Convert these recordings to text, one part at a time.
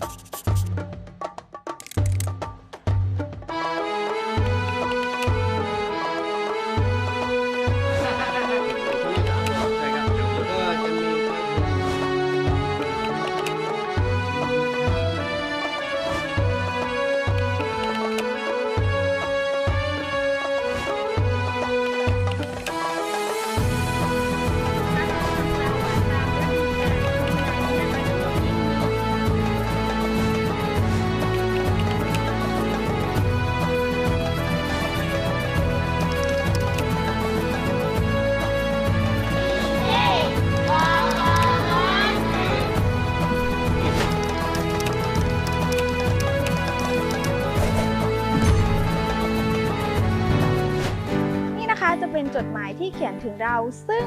あっ。 จดหมายที่เขียนถึงเรา ซึ่ง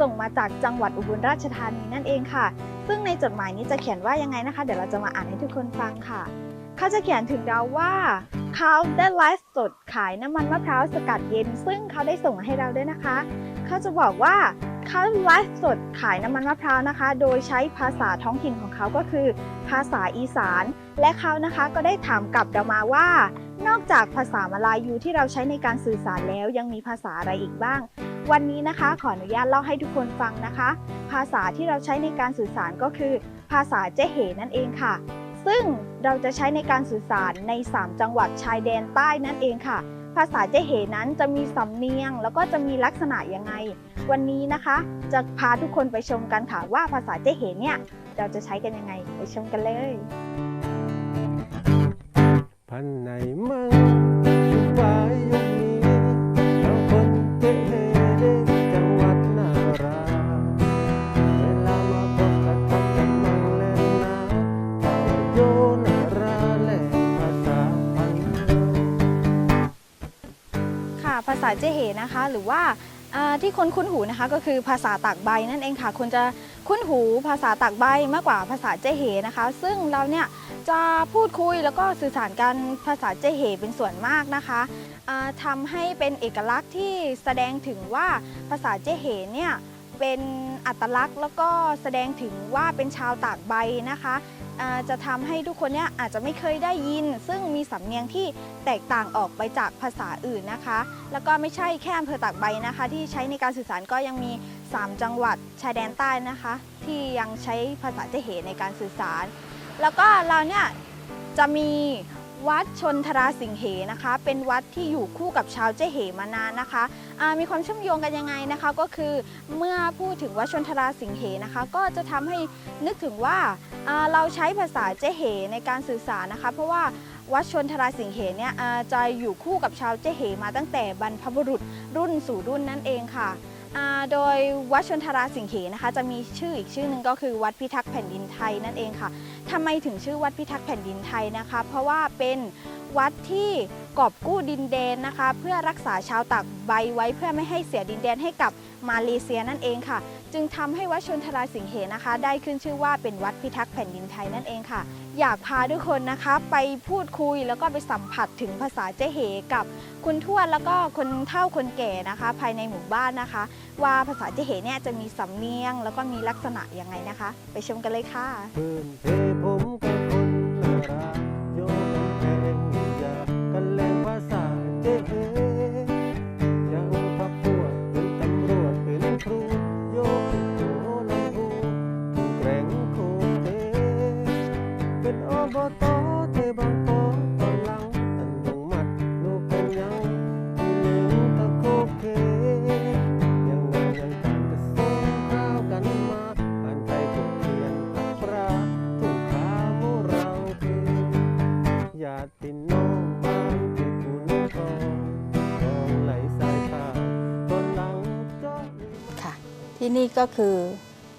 ส่งมาจากจังหวัดอุบลราชธานีนั่นเองค่ะ ซึ่งในจดหมายนี้จะเขียนว่ายังไงนะคะ เดี๋ยวเราจะมาอ่านให้ทุกคนฟังค่ะ เขาจะเขียนถึงเราว่าเขาได้ไลฟ์สดขายน้ำมันมะพร้าวสกัดเย็น ซึ่งเขาได้ส่งมาให้เราด้วยนะคะ เขาจะบอกว่าเขาไลฟ์สดขายน้ำมันมะพร้าวนะคะ โดยใช้ภาษาท้องถิ่นของเขาก็คือ ภาษาอีสาน และเขานะคะก็ได้ถามกลับเรามาว่า นอกจากภาษามาลายูที่เราใช้ในการสื่อสารแล้วยังมีภาษาอะไรอีกบ้าง วันนี้นะคะขออนุญาตเล่าให้ทุกคนฟังนะคะ ภาษาที่เราใช้ในการสื่อสารก็คือ ภาษาเจเหนั่นเองค่ะ ซึ่งเราจะใช้ในการสื่อสารใน 3 จังหวัดชายแดนใต้นั่นเองค่ะ ภาษาเจเหนั้นจะมีสำเนียง แล้วก็จะมีลักษณะยังไง วันนี้นะคะ จะพาทุกคนไปชมกันค่ะว่าภาษาเจเหเนี่ยเราจะใช้กันยังไงไปชมกันเลย พันไหนมั่งชุดวายยกนี้เราคนเจ๊เฮเด็กจังหวัดนาราเวลามาพบกับทักกันมั่งเล่นนาเป่าโยนาราแล่ภาษาพันค่ะภาษาเจเหนะคะ หรือว่าอ่าที่คนคุ้นหูนะคะ ก็คือภาษาตากใบนั่นเองค่ะคนจะ คุ้นหูภาษาตากใบมากกว่าภาษาเจเหนะคะ ซึ่งเราเนี่ยจะพูดคุยแล้วก็สื่อสารกันภาษาเจเหเป็นส่วนมากนะคะทำให้เป็นเอกลักษณ์ที่แสดงถึงว่าภาษาเจเหเนี่ย เป็นอัตลักษณ์แล้วก็แสดงถึงว่าเป็นชาวตากใบนะคะจะทำให้ทุกคนเนี่ยอาจจะไม่เคยได้ยิน ซึ่งมีสำเนียงที่แตกต่างออกไปจากภาษาอื่นนะคะ แล้วก็ไม่ใช่แค่อำเภอตากใบนะคะ ที่ใช้ในการสื่อสารก็ยังมี 3 จังหวัดชายแดนใต้นะคะ ที่ยังใช้ภาษาเจเหในการสื่อสาร แล้วก็เราเนี่ยจะมี วัดชนทราสิงเหนะคะ เป็นวัดที่อยู่คู่กับชาวเจเหมานานนะคะอ่ามีความเชื่อมโยงกันยังไงนะคะ ก็คือเมื่อพูดถึงวัดชนทราสิงเหนะคะ ก็จะทำให้นึกถึงว่าเราใช้ภาษาเจเหในการสื่อสารนะคะ เพราะว่าวัดชนทราสิงเหเนี่ยจะอยู่คู่กับชาวเจเหมาตั้งแต่บรรพบุรุษรุ่นสู่รุ่นนั่นเองค่ะ โดยวัดชนทราสิงเขนะคะจะมีชื่ออีกชื่อหนึ่งก็คือวัดพิทักษ์แผ่นดินไทยนั่นเองค่ะทำไมถึงชื่อวัดพิทักษ์แผ่นดินไทยนะคะ เพราะว่าเป็น วัดที่กอบกู้ดินแดนนะคะ เพื่อรักษาชาวตากใบไว้เพื่อไม่ให้เสียดินแดนให้กับมาเลเซียนั่นเองค่ะ จึงทำให้วัดชนทราสิงเหนะคะ ได้ขึ้นชื่อว่าเป็นวัดพิทักษ์แผ่นดินไทยนั่นเองค่ะ อยากพาทุกคนนะคะ ไปพูดคุยแล้วก็ไปสัมผัสถึงภาษาเจเหกับคุณทวดแล้วก็คนเฒ่าคนแก่นะคะ ภายในหมู่บ้านนะคะ ว่าภาษาเจเหเนี่ยจะมีสำเนียง แล้วก็มีลักษณะยังไงนะคะ ไปชมกันเลยค่ะ ก็คือ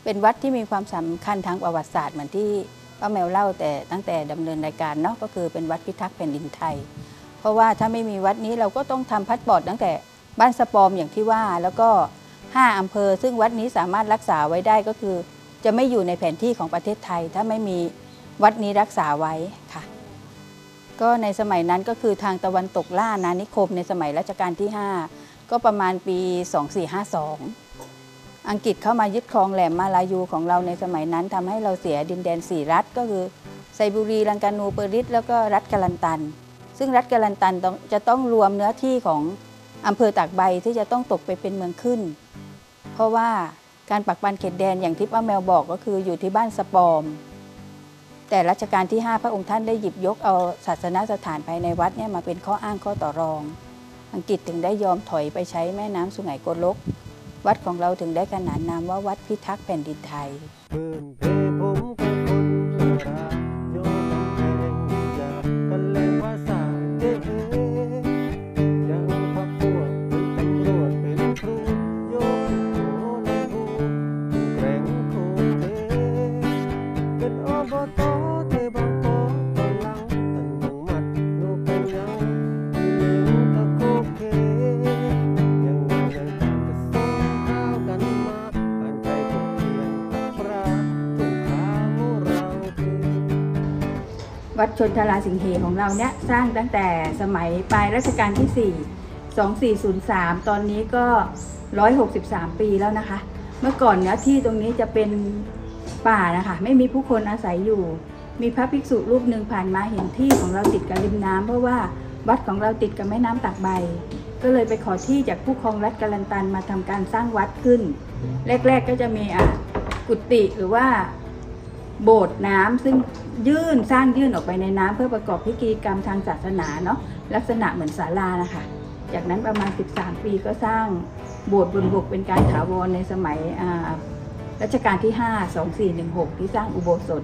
เป็นวัดที่มีความสำคัญทางประวัติศาสตร์เหมือนที่ป้าแมวเล่าแต่ตั้งแต่ดำเนินรายการเนาะก็คือเป็นวัดพิทักษ์แผ่นดินไทย เพราะว่าถ้าไม่มีวัดนี้เราก็ต้องทำพัดบอดตั้งแต่บ้านสปอมอย่างที่ว่าแล้วก็ 5อำเภอ ซึ่งวัดนี้สามารถรักษาไว้ได้ก็คือ จะไม่อยู่ในแผนที่ของประเทศไทย ถ้าไม่มีวัดนี้รักษาไว้ค่ะ ก็ในสมัยนั้นก็คือทางตะวันตกล่าอาณานิคมในสมัยรัชกาลที่ 5 ก็ประมาณปี 2452 อังกฤษเข้ามายึดครองแหลมมาลายูของเราในสมัยนั้นทำให้เราเสียดินแดนสี่รัฐก็คือไซบูรี ลังกานูเปอริสแล้วก็รัฐกาลันตัน ซึ่งรัฐกาลันตันจะต้องรวมเนื้อที่ของอำเภอตากใบที่จะต้องตกไปเป็นเมืองขึ้น เพราะว่าการปักปันเขตแดนอย่างที่ป้าแมวบอกก็คืออยู่ที่บ้านสปอม แต่รัชกาลที่ 5 พระองค์ท่านได้หยิบยกเอาศาสนสถานภายในวัดเนี่ยมาเป็นข้ออ้างข้อต่อรอง อังกฤษถึงได้ยอมถอยไปใช้แม่น้ำสุไหงโกลก วัดของเราถึงได้ขนานนามว่าวัดพิทักษ์แผ่นดินไทย ชนทราสิงเหของเราเนี่ยสร้างตั้งแต่สมัยปลายรัชกาลที่ 4 2403 ตอนนี้ก็ 163 ปีแล้วนะคะ เมื่อก่อนเนื้อที่ตรงนี้จะเป็นป่านะคะ ไม่มีผู้คนอาศัยอยู่ มีพระภิกษุรูปหนึ่งผ่านมาเห็นที่ของเราติดกับริมน้ำเพราะว่าวัดของเราติดกับแม่น้ำตักใบ ก็เลยไปขอที่จากผู้ครองรัฐกาลันตันมาทำการสร้างวัดขึ้น แรก ๆก็จะมีอะกุฏิหรือว่า โบสถ์น้ำซึ่งยื่นสร้างยื่นออกไปในน้ำเพื่อประกอบพิธีกรรมทางศาสนาเนาะลักษณะเหมือนศาลานะคะ จากนั้นประมาณ 13 ปีก็สร้างโบสถ์บนบกเป็นการถาวรในสมัยรัชกาลที่ 5 2416 ที่สร้างอุโบสถ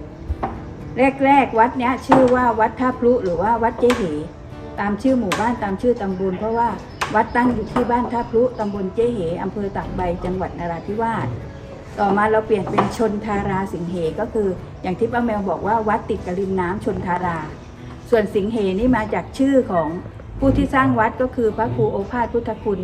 แรกๆ วัดเนี้ยชื่อว่าวัดท่าพลุหรือว่าวัดเจเหตามชื่อหมู่บ้านตามชื่อตำบลเพราะว่าวัดตั้งอยู่ที่บ้านท่าพลุตำบลเจเหอำเภอตากใบจังหวัดนราธิวาส ต่อมาเราเปลี่ยนเป็นชนทาราสิงเหก็คือ อย่างที่ป้าแมวบอกว่าวัดติดกับริมน้ำชนทารา ส่วนสิงเหนี่มาจากชื่อของผู้ที่สร้างวัดก็คือพระครูโอภาสพุทธคุณ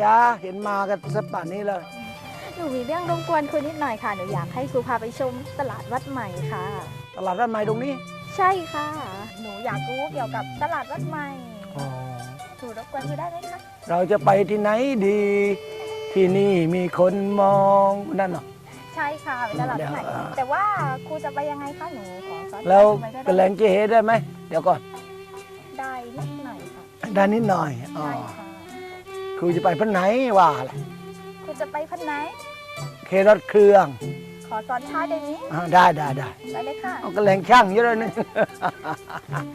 จ๊ะ เห็นมากันสักป่านนี้เลย หนูมีเรื่องรบกวนคุณนิดหน่อยค่ะ หนูอยากให้ครูพาไปชมตลาดวัดใหม่ค่ะ ตลาดด้านใหม่ตรงนี้ ใช่ค่ะ หนูอยากรู้เกี่ยวกับตลาดวัดใหม่อ๋อหนูรบกวนครูได้ไหมคะ เราจะไปที่ไหนดี ที่นี่มีคนมองนั่นเหรอ ใช่ค่ะเป็นตลาดวัดใหม่เดี๋ยวอ่าแต่ว่าครูจะไปยังไงคะหนูขอสอนแล้วหน่อยกระได้แหไหลมงเจเฮได้ไหม เดี๋ยวก่อน ได้นิดหน่อยค่ะ ได้นิดหน่อย อ๋อ ใช่ค่ะ ครูจะไปพันไหนว่าล่ะครูจะไปพันไหน เครถเครื่องขอสอนท่าได้นี้อ่าได้ได้ได้ไปเลยค่ะ เอากระแหลงช่างเยอะเลยนึง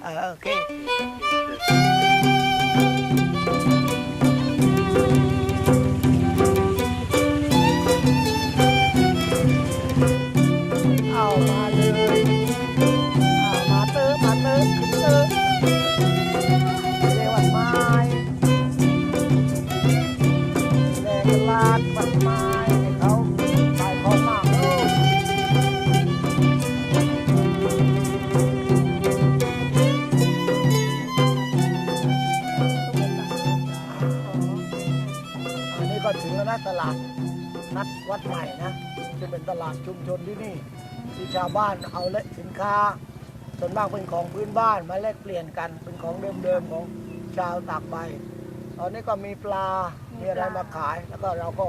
เออโอเค บ้านเอาและสินค้า ส่วนมากเป็นของพื้นบ้านมาแลกเปลี่ยนกันเป็นของเดิมๆของชาวตากใบ ตอนนี้ก็มีปลา มีอะไรมาขาย แล้วก็เราก็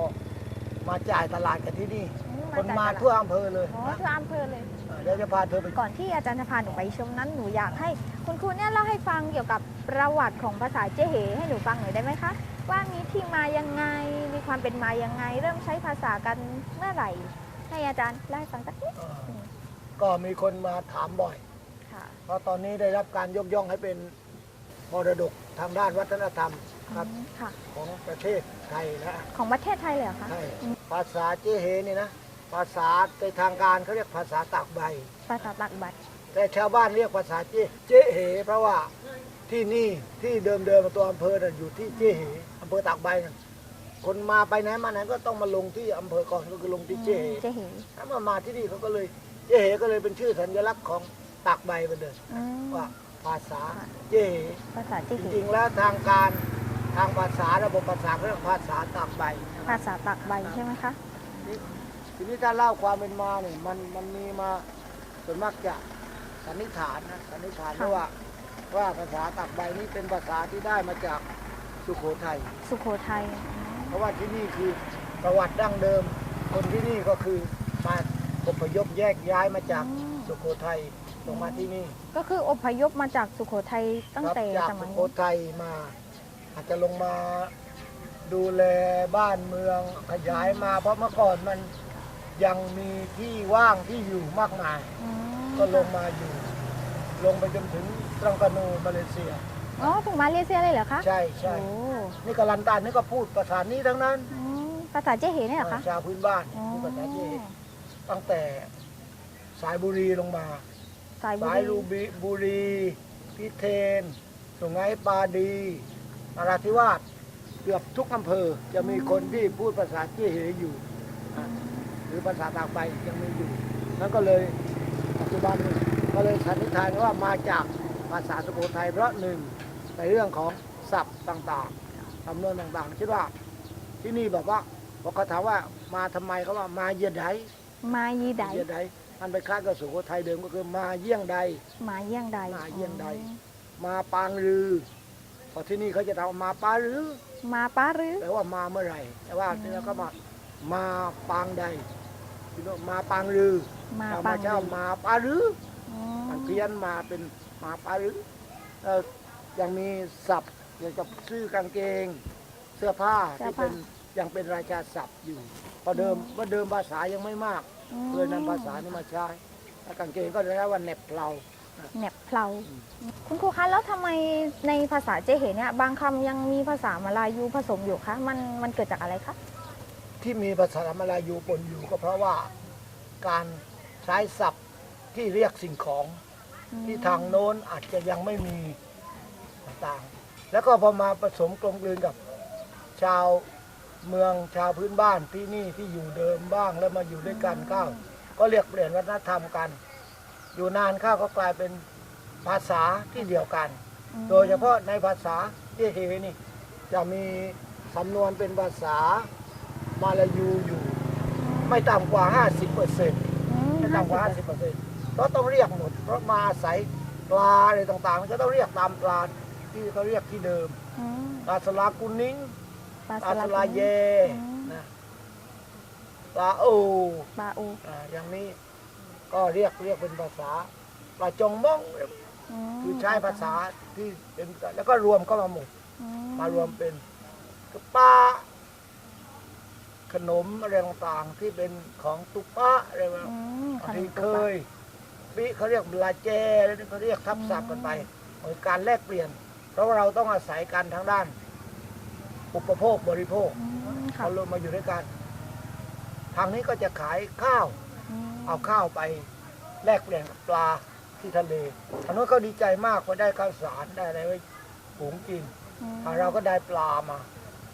มาจ่ายตลาดกันที่นี่ อืคนมาจกตลดทั่วอำเภอเลยอ๋อทั่วอำเภอเลย เออเดี๋ยวจะพาเธอไป ก่อนที่อาจารย์จะพาหนูไปชมนั้นหนูอยากให้ คุณครูเนี่ยเล่าให้ฟังเกี่ยวกับประวัติของภาษาเจเหให้หนูฟังหน่อยได้ไหมคะว่ามีที่มายังไงมีความเป็นมายังไง เริ่มใช้ภาษากันเมื่อไหร่ให้อาจารย์เล่าให้ฟังสักนิด เออ ก็มีคนมาถามบ่อย ค่ะเพราะตอนนี้ได้รับการยกย่องให้เป็นมรดกทางด้านวัฒนธรรมครับ อืมค่ะ ของประเทศไทยนะ ของประเทศไทยเลยเหรอคะใช่ภาษาเจเฮนี่นะ ภาษาในทางการเขาเรียกภาษาตากใบ ภาษาตักบัตรแต่ชาวบ้านเรียกภาษาเจเจเฮเพราะว่าที่นี่ที่เดิมเดิมๆตัวอำเภอน่ะอยู่ที่เจเฮอำเภอตากใบน่ะคนมาไปไหนมาไหนก็ต้องมาลงที่อำเภอก่อนก็คือลงที่เจเฮเจเหถ้ามามาที่นี่เขาก็เลย เจเฮก็เลยเป็นชื่อสัญลักษณ์ของตากใบไปเลยอืมว่าภาษาค่ะเจเฮภาษาเจจเหริงๆแล้วทางการทางภาษาระบบภาษาเขาเรียกภาษาตากใบภาษาตักใบใช่ไหมคะ ทีนี้ถ้าเล่าความเป็นมาเนี่ยมันมันมีมาส่วนมากจะสันนิษฐานนะสันนิษฐานค่ะ ว่าว่าภาษาตากใบนี้เป็นภาษาที่ได้มาจากสุโขทัยสุโขทัย เพราะว่าที่นี่คือประวัติดั้งเดิม คนที่นี่ก็คือมา อพยพแยกย้ายมาจากสุโขทัยลงมาที่นี่ก็คืออพยพมาจากสุโขทัยตั้งครับแต่จากสสุมัยโขทัยมา อาจจะลงมาดูแลบ้านเมืองขยายมา เพราะเมื่อก่อนมันยังมีที่ว่างที่อยู่มากมาย อืมก็ลงมาอยู่ ลงไปจนถึงตรังกานูมาเลเซีย อ๋อถึงมาเลเซียเลยเหรอคะใช่ใช่โอ้นี่กาลันตานนี่ก็พูดภาษานี้ทั้งนั้นอืมภาษาเจเหเนี่ยเหรอคะ ชาวพื้นบ้านอ๋อ พูดภาษาเจ ตั้งแต่สายบุรีลงมา สายบุสายรีรูบีบุรีพิเทนสุไหงปาดีนราธิวาสเกือบทุกอำเภอจะมีคนที่พูดภาษาเจเหอยู่อะหรือภาษาตากใบยังมีอยู่นั่นก็เลยปัจจุบันนี้ก็เลยสันนิษฐานว่ามาจากภาษาสุโขทัยเพราะหนึ่งในเรื่องของศัพท์ต่างๆคำนวณต่างๆคิดว่าที่นี่แบบว่าพอเขาถามว่ามาทำไมเขาว่ามาเยี่ยงใด มายีไดเยี่ยงใดมันไปคล้ายกับสุโขทัยเดิมก็คือมาเยี่ยงใด มาเยี่ยงใดมาเยี่ยงใดมาปางรือพอที่นี่เขาจะถามว่ามาปารือมาป้าหรือ แปลว่ามาเมื่อไหร่ แต่ว่าที่นี่ก็มามาปางใดที่โน่นมาปางรือมาชาวปัมางเช่ามาปารืออืมมันเพี้ยนมาเป็นมาปารือเอ่อยังมีศัพท์เกี่ยวกับซื้อกางเกง เสื้อผ้าที่เป็น ยังเป็นราชาศัพท์อยู่เพราะเดิมว่าเดิมภาษายังไม่มากมเลยนำภาษานี้มาใช้แล้วกางเกงก็เรียกว่าเหน็บเพลาแหนบเพลาคุณครูคะแล้วทำไมในภาษาเจเหเนี่ยบางคำยังมีภาษามาลายูผสมอยู่คะมันมันเกิดจากอะไรคะที่มีภาษามาลายูปนอยู่ก็เพราะว่าการใช้ศัพท์ที่เรียกสิ่งของที่ทางโน้นอาจจะยังไม่มีต่างๆแล้วก็พอมาผสมกลมกลืนกับชาว เมืองชาวพื้นบ้านที่นี่ที่อยู่เดิมบ้างแล้วมาอยู่ด้วยกันเข้า ก็เรียกเปลี่ยนวัฒนธรรมกัน อยู่นานเข้าก็กลายเป็นภาษาที่เดียวกันอืมโดยเฉพาะในภาษาเจเฮนี่ จะมีสำนวนเป็นภาษามาลายูอยู่ ไม่ต่ำกว่า 50เปอร์เซ็นต์อืมไม่ต่ำกว่า 50เปอร์เซ็นต์เพราะต้องเรียกหมด เพราะมาอาศัยปลาอะไรต่างๆ มันก็ต้องเรียกตามปลาที่เขาเรียกที่เดิมอืมปลาสลากุนิง ปลาปลาสลาเยอืมนะปลาโอปลาอูอ่าอย่างนี้ก็เรียกเรียกเป็นภาษาปลาจงมองมคือใช้ภาษาที่เป็นแล้วก็รวมเข้ามาหมดอืมารวมเป็นตุ๊ป้าขนมอะไรต่างๆที่เป็นของตุ๊ป้าอะไรแบบอืมบางขนทีมเคยปิเขาเรียกบลาเจแล้วนี่เขาเรียกทับศัพท์กันไปเหมือนการแลกเปลี่ยน เพราะว่าเราต้องอาศัยกันทางด้าน อุปโภคบริโภคอืมค่ะเขาลงมาอยู่ด้วยกัน ทางนี้ก็จะขายข้าวอืมเอาข้าวไปแลกเปลี่ยนกับปลาที่ทะเลทางนู้นเขาดีใจมากว่าได้ข้าวสารได้อะไรไว้หุงกินอืมทางเราก็ได้ปลามา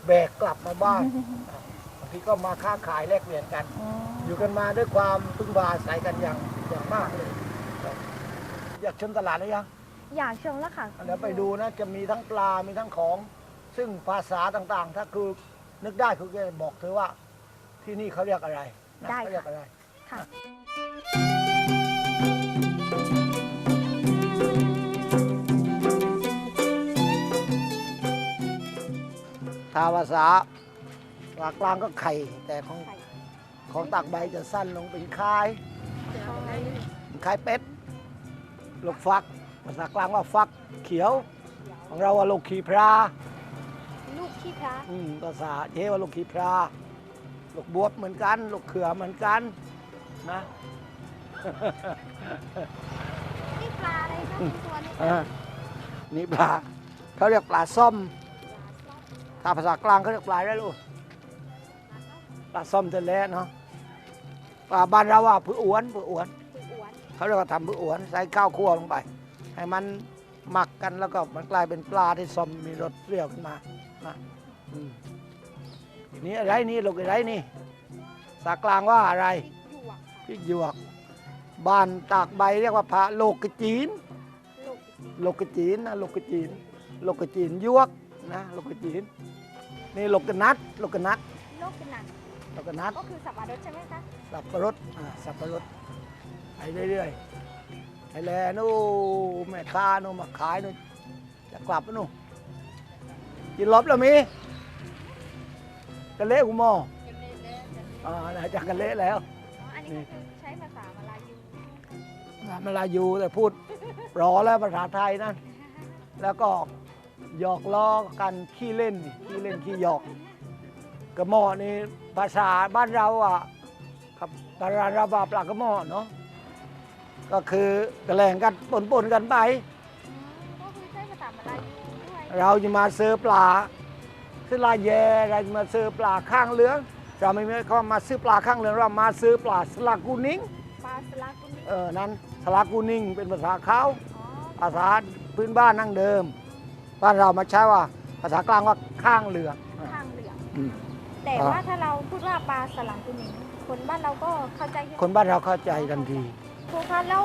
แบกกลับมาบ้านอะบางทีก็มาค้าขายแลกเปลี่ยนกันอืมอยู่กันมาด้วยความพึ่งพาอาศัยกันอย่างอย่างมากเลยครับอยากชมตลาดหรือยังอยากชมแล้วค่ะเดี๋ยวไปดูนะจะมีทั้งปลา มีทั้งของ ซึ่งภาษาต่างๆ ถ้าคือนึกได้คือจะบอกเธอว่าที่นี่เขาเรียกอะไรนะได้เขาเรียกค่ะอะไร ค่ะ ถ้าภาษาภาคกลางก็ไข่ แต่ของของตากใบจะสั้นลงเป็นคายไข่เป็ด ลูกฟัก ภาษากลางว่าฟักเขียว ของเราว่าลูกขีพราลูก ขี้พระอืมภาษาเทว่าลูกขีพราลูกบวบเหมือนกันลูกเขือเหมือนกันนะ นี่ปลาอะไรคะเป็นตัวนี้อ่านี่ปลาเขาเรียกปลาส้มถ้าภาษากลางเขาเรียกปลาได้ลูกปลาส้มเทเลเนาะปลาบ้านเราว่าผืออวนผืออวน คืออวนเขาเรียกว่าทำผืออวนใส่ข้าวคั่วลงไป ให้มันหมักกันแล้วก็มันกลายเป็นปลาที่ส้มมีรสเปรี้ยวขึ้นมา นะอืมนี่อะไรนี่ลูกอะไรนี่ภาษากลางว่าอะไรหยวกค่ะพี่หยวก บ้านตากใบเรียกว่าพระโลกกจีนลูกโลกจีนนะโลกจีนโลกจีนยวกนะโลกจีนนี่โลกนัดโลกนัดโลกเป็นหนังโลกนัดก็คือสับปะรดใช่ไหมคะสับปะรดอ่าสับปะรดไปเรื่อยๆไปแลนู่นแม่ค้านู่นมาขายนู่นจะกลับแล้วนู่น กินลบแล้วมีกะเละกูมออ่าน่าจะกะเละแล้วอ๋ออันนี้ก็คือใช้ภาษามาลายูมาลายูแต่พูดรอแล้วภาษาไทยนั่นแล้วก็หยอกล้อกันขี้เล่นขี้เล่นขี้หยอกกระหม่อนี่ภาษาบ้านเราอะกับบ้านเราว่าปลากระหม่อเนาะก็คือกระแหลงกันปนๆกันไป เราจะมาซื้อปลาซื้อลาแยเราจะมาซื้อปลาข้างเหลืองเราไม่ไม่เขามาซื้อปลาข้างเหลืองเรามาซื้อปลาสลากูนิงปลาสลากุนิเออนั้นสลากูนิงเป็นภาษาเขาอ๋อภาษาพื้นบ้านนั่งเดิม บ้านเรามาใช้ว่าภาษากลางว่าข้างเหลืองทางเหลืองอืมแต่อ่าว่าถ้าเราพูดว่าปลาสลังกุนิคนบ้านเราก็เข้าใจใช่ไหมคนบ้านเราเข้าใจทันทีครูคะแล้ว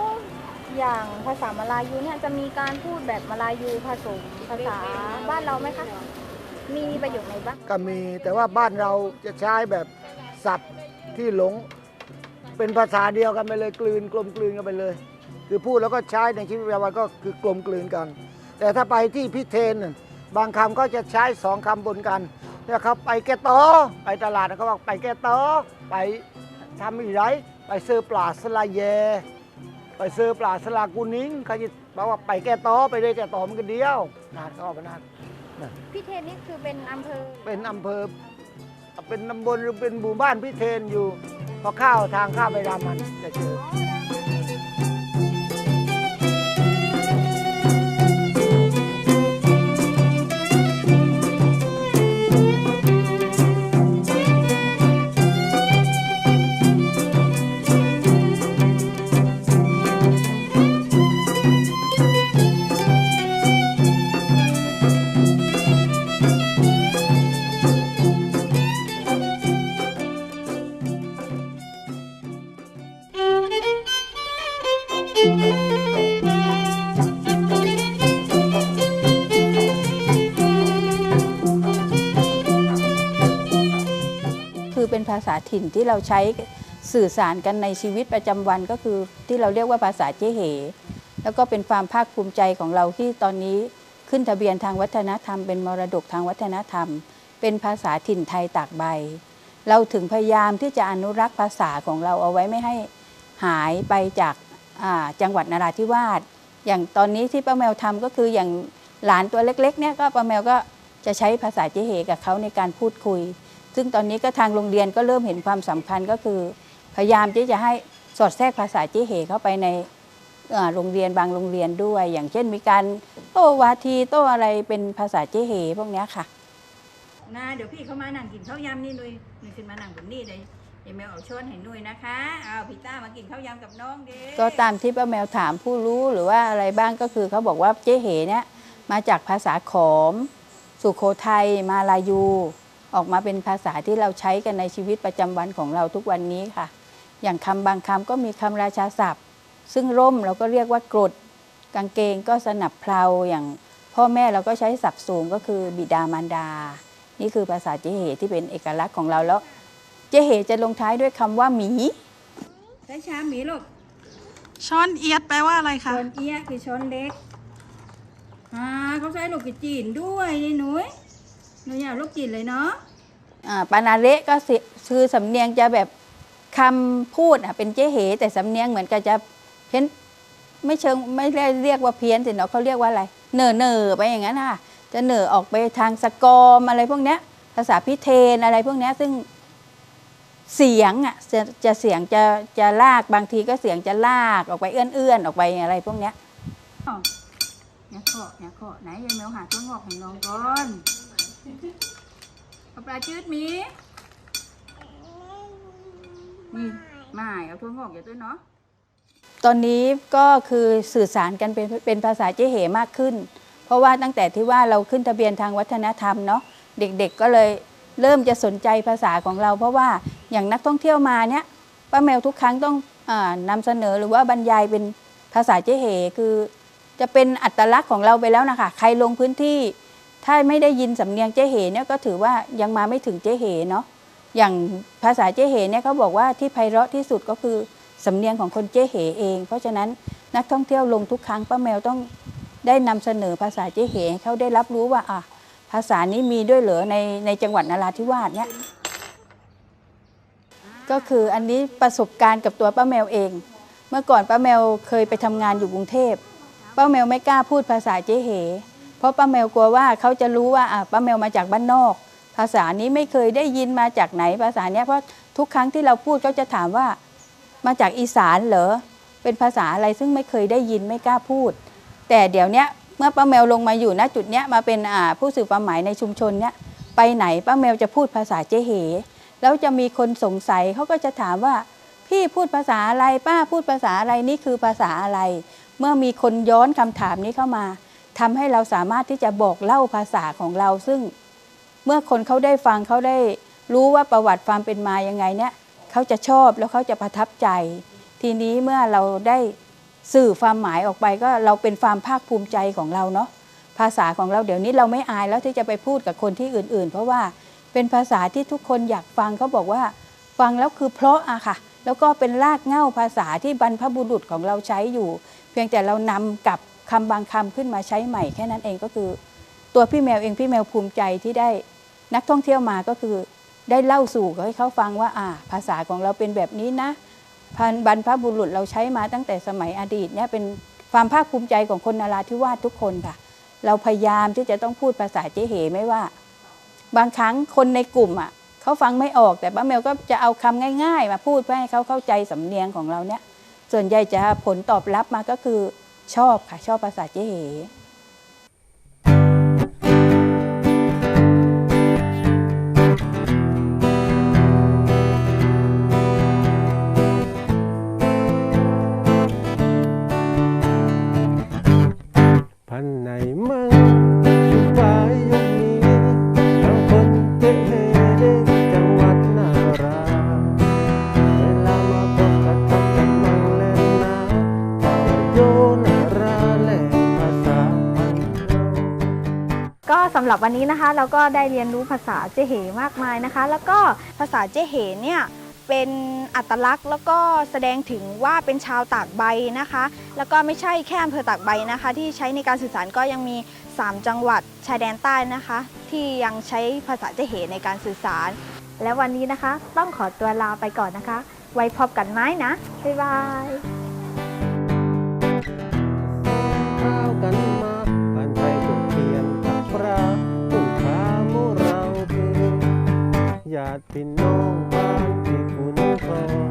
อย่างภาษามาลายูเนี่ยจะมีการพูดแบบมาลายูผสมภาษาบ้านเราไหมคะ มีประโยคไหนบ้าง ก็มีแต่ว่าบ้านเราจะใช้แบบศัพท์ที่หลง เป็นภาษาเดียวกันไปเลยกลืนกลมกลืนกันไปเลย คือพูดแล้วก็ใช้ในชีวิตประจำวันก็คือกลมกลืนกัน แต่ถ้าไปที่พิเทน บางคำก็จะใช้สองคำบนกันเนี่ยครับไปแก่ตอไปตลาดเขาบอกไปแก่ตอไปทำอีไรไปซื้อปลาสลาแย ไปซื้อปลาสลากูนิงเขาจะบอกว่าไปแก่ตอไปเลยแก่ตอมันก็เดียวนะก็เอาไปนั่นพี่เทนนี่คือเป็นอำเภอ เป็นอำเภอ เป็นตำบลหรือเป็นหมู่บ้านพิเทนอยู่ พอเข้าวทางข้าวไปรามันจะเจอ คือเป็นภาษาถิ่นที่เราใช้สื่อสารกันในชีวิตประจำวันก็คือที่เราเรียกว่าภาษาเจ๊เห แล้วก็เป็นความภาคภูมิใจของเราที่ตอนนี้ขึ้นทะเบียนทางวัฒนธรรม เป็นมรดกทางวัฒนธรรม เป็นภาษาถิ่นไทยตากใบ เราถึงพยายามที่จะอนุรักษ์ภาษาของเราเอาไว้ไม่ให้หายไปจาก จังหวัดนราธิวาสอย่างตอนนี้ที่ป้าแมวทำก็คืออย่างหลานตัวเล็กๆเนี่ยก็ป้าแมวก็จะใช้ภาษาเจ๊เหกับเขาในการพูดคุย ซึ่งตอนนี้ก็ทางโรงเรียนก็เริ่มเห็นความสำคัญก็คือ พยายามที่จะให้สอดแทรกภาษาเจ๊เหเข้าไปในโรงเรียนบางโรงเรียนด้วย อย่างเช่นมีการโต้วาทีโต้อะไรเป็นภาษาเจ๊เหพวกนี้ค่ะนะเดี๋ยวพี่เขามานั่งกินข้าวยำนี่นุยนุยขึ้นมานั่งบนนี่เลย เดี๋ยแมวเอาช้อนให้นุยนะคะเอาพี่ต้ามากินข้าวยำกับน้องเด้ก็ตามที่ป้าแมวถามผู้รู้หรือว่าอะไรบ้างก็คือเขาบอกว่าเจ๊เหเนี่ยมาจากภาษาขอม สุโขทัยมาลายู ออกมาเป็นภาษาที่เราใช้กันในชีวิตประจำวันของเราทุกวันนี้ค่ะ อย่างคำบางคำก็มีคำราชาศัพท์ ซึ่งร่มเราก็เรียกว่ากรด กางเกงก็สนับเพลาอย่างพ่อแม่เราก็ใช้ศัพท์สูงก็คือบิดามารดา นี่คือภาษาเจเหที่เป็นเอกลักษณ์ของเราแล้ว เจเหจะลงท้ายด้วยคำว่าหมี ใช้ช้าหมีลูกช้อนเอียดแปลว่าอะไรคะช้อนเอี้ยคือช้อนเล็ก อ่าเขาใช้ลูกกระจีนด้วยนี่หนุยหนูอยากลูกจีนเลยเนาะ อ่าปานาเละก็สิคือสำเนียงจะแบบคำพูดอะเป็นเจ๊เหแต่สำเนียงเหมือนกับจะเพี้ยนไม่เชิงไม่ได้เรียกว่าเพี้ยนสิเนาะเขาเรียกว่าอะไรเหน่อเนอๆไปอย่างนั้นค่ะจะเหน่อออกไปทางสกอมอะไรพวกเนี้ยภาษาพิเทนอะไรพวกเนี้ยซึ่ง เสียงอะจะจะเสียงจะจะลากบางทีก็เสียงจะลากออกไปเอื้อนๆออกไปอะไรพวกเนี้ยเนี่ยเคาะเนี่ยเคาะไหนยายแมวหาตัวงอกให้น้องก่อนเอาปลาจืดมีนี่ไม่เอาตัวงอกอย่าตัวเนาะตอนนี้ก็คือสื่อสารกันเป็นเป็นภาษาเจ๊เหมากขึ้น เพราะว่าตั้งแต่ที่ว่าเราขึ้นทะเบียนทางวัฒนธรรมเนาะเด็กๆก็เลยเริ่มจะสนใจภาษาของเรา เพราะว่า อย่างนักท่องเที่ยวมาเนี่ยป้าแมวทุกครั้งต้องอนำเสนอหรือว่าบรรยายเป็นภาษาเจ๊เหคือ จะเป็นอัตลักษณ์ของเราไปแล้วนะคะใครลงพื้นที่ถ้าไม่ได้ยินสำเนียงเจ๊เหเนี่ยก็ถือว่ายังมาไม่ถึงเจ๊เหเนาะอย่างภาษาเจ๊เหเนี่ยเขาบอกว่าที่ไพเราะที่สุดก็คือสำเนียงของคนเจ๊เหเอง เพราะฉะนั้นนักท่องเที่ยวลงทุกครั้งป้าแมวต้องได้นำเสนอภาษาเจ๊เหเขาได้รับรู้ว่าอะภาษานี้มีด้วยเหรอในในจังหวัดนราธิวาสเนี่ย ก็คืออันนี้ประสบการณ์กับตัวป้าแมวเอง เมื่อก่อนป้าแมวเคยไปทำงานอยู่กรุงเทพป้าแมวไม่กล้าพูดภาษาเจ๊เหเพราะป้าแมวกลัวว่าเขาจะรู้ว่าป้าแมวมาจากบ้านนอก ภาษานี้ไม่เคยได้ยินมาจากไหนภาษาเนี้ยเพราะทุกครั้งที่เราพูดเขาจะถามว่า มาจากอีสานเหรอเป็นภาษาอะไรซึ่งไม่เคยได้ยินไม่กล้าพูด แต่เดี๋ยวนี้เมื่อป้าแมวลงมาอยู่ณจุดเนี้ยมาเป็นผู้สื่อความหมายในชุมชนเนี้ยไปไหนป้าแมวจะพูดภาษาเจ๊เห แล้วจะมีคนสงสัยเขาก็จะถามว่า พี่พูดภาษาอะไรป้าพูดภาษาอะไรนี่คือภาษาอะไร เมื่อมีคนย้อนคำถามนี้เข้ามาทำให้เราสามารถที่จะบอกเล่าภาษาของเรา ซึ่งเมื่อคนเขาได้ฟังเขาได้รู้ว่าประวัติความเป็นมายังไงเนี่ยเขาจะชอบแล้วเขาจะประทับใจ ทีนี้เมื่อเราได้สื่อความหมายออกไปก็เราเป็นความภาคภูมิใจของเราเนาะภาษาของเราเดี๋ยวนี้เราไม่อายแล้วที่จะไปพูดกับคนที่อื่น ๆ เพราะว่า เป็นภาษาที่ทุกคนอยากฟังเขาบอกว่า ฟังแล้วคือเพราะอะค่ะ แล้วก็เป็นรากเหง้าภาษาที่บรรพบุรุษของเราใช้อยู่ เพียงแต่เรานำกับคำบางคำขึ้นมาใช้ใหม่แค่นั้นเองก็คือ ตัวพี่แมวเองพี่แมวภูมิใจที่ได้นักท่องเที่ยวมาก็คือ ได้เล่าสู่ให้เขาฟังว่าอ่า ภาษาของเราเป็นแบบนี้นะพันบรรพบุรุษเราใช้มาตั้งแต่สมัยอดีตเนี่ยเป็นความภาคภูมิใจของคนนาราธิวาสทุกคนค่ะ เราพยายามที่จะต้องพูดภาษาเจเหไม่ว่า บางครั้งคนในกลุ่มอะเขาฟังไม่ออกแต่ป้าแมวก็จะเอาคำง่าย ๆ มาพูดเพื่อให้เขาเข้าใจสำเนียงของเราเนี่ยส่วนใหญ่จะผลตอบรับมาก็คือชอบค่ะชอบภาษาเจ๊ รับวันนี้นะคะเราก็ได้เรียนรู้ภาษาเจเหมากมายนะคะ แล้วก็ภาษาเจเหเนี่ยเป็นอัตลักษณ์แล้วก็แสดงถึงว่าเป็นชาวตากใบนะคะ แล้วก็ไม่ใช่แค่อำเภอตากใบนะคะ ที่ใช้ในการสื่อสารก็ยังมี 3 จังหวัดชายแดนใต้นะคะ ที่ยังใช้ภาษาเจเหในการสื่อสาร และวันนี้นะคะ ต้องขอตัวลาไปก่อนนะคะ ไว้พบกันไหมนะบ๊ายบาย at tinong pagtipunan